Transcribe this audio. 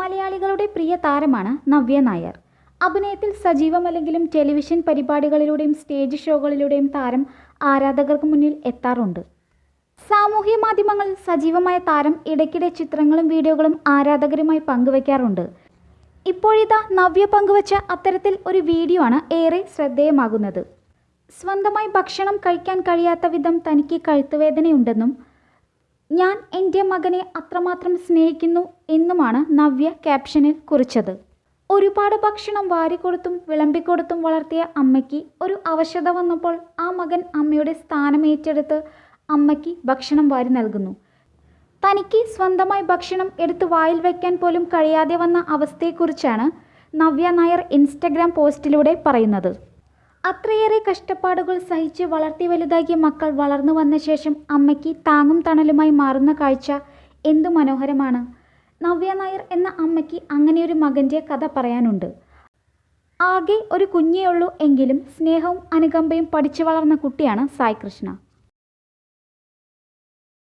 മലയാളികളുടെ പ്രിയ താരമാണ് നവ്യ നായർ. അഭിനയത്തിൽ സജീവമല്ലെങ്കിലും ടെലിവിഷൻ പരിപാടികളിലൂടെയും സ്റ്റേജ് ഷോകളിലൂടെയും താരം ആരാധകർക്ക് മുന്നിൽ എത്താറുണ്ട്. സാമൂഹ്യ മാധ്യമങ്ങളിൽ സജീവമായ താരം ഇടയ്ക്കിടെ ചിത്രങ്ങളും വീഡിയോകളും ആരാധകരുമായി പങ്കുവയ്ക്കാറുണ്ട് ഇപ്പോഴിതാ നവ്യ പങ്കുവച്ച അത്തരത്തിൽ ഒരു വീഡിയോ ആണ് ഏറെ ശ്രദ്ധേയമാകുന്നത്. സ്വന്തമായി ഭക്ഷണം കഴിക്കാൻ കഴിയാത്ത വിധം തനിക്ക് കഴുത്തുവേദനയുണ്ടെന്നും ഞാൻ എന്റെ മകനെ അത്രമാത്രം സ്നേഹിക്കുന്നു എന്നുമാണ് നവ്യ ക്യാപ്ഷനിൽ കുറിച്ചത്. ഒരുപാട് ഭക്ഷണം വാരിക്കൊടുത്തും വിളമ്പിക്കൊടുത്തും വളർത്തിയ അമ്മയ്ക്ക് ഒരു അവശത വന്നപ്പോൾ ആ മകൻ അമ്മയുടെ സ്ഥാനം ഏറ്റെടുത്ത് അമ്മയ്ക്ക് ഭക്ഷണം വാരി നൽകുന്നു. തനിക്ക് സ്വന്തമായി ഭക്ഷണം എടുത്ത് വായിൽ വയ്ക്കാൻ പോലും കഴിയാതെ വന്ന അവസ്ഥയെക്കുറിച്ചാണ് നവ്യ നായർ ഇൻസ്റ്റഗ്രാം പോസ്റ്റിലൂടെ പറയുന്നത്. അത്രയേറെ കഷ്ടപ്പാടുകൾ സഹിച്ച് വളർത്തി വലുതാക്കിയ മക്കൾ വളർന്നു വന്ന ശേഷം അമ്മയ്ക്ക് താങ്ങും തണലുമായി മാറുന്ന കാഴ്ച എന്തു മനോഹരമാണ്. നവ്യ നായർ എന്ന അമ്മയ്ക്ക് അങ്ങനെയൊരു മകന്റെ കഥ പറയാനുണ്ട്. ആകെ ഒരു കുഞ്ഞേ ഉള്ളൂ എങ്കിലും സ്നേഹവും അനുകമ്പയും പഠിച്ചു വളർന്ന കുട്ടിയാണ് സായി കൃഷ്ണ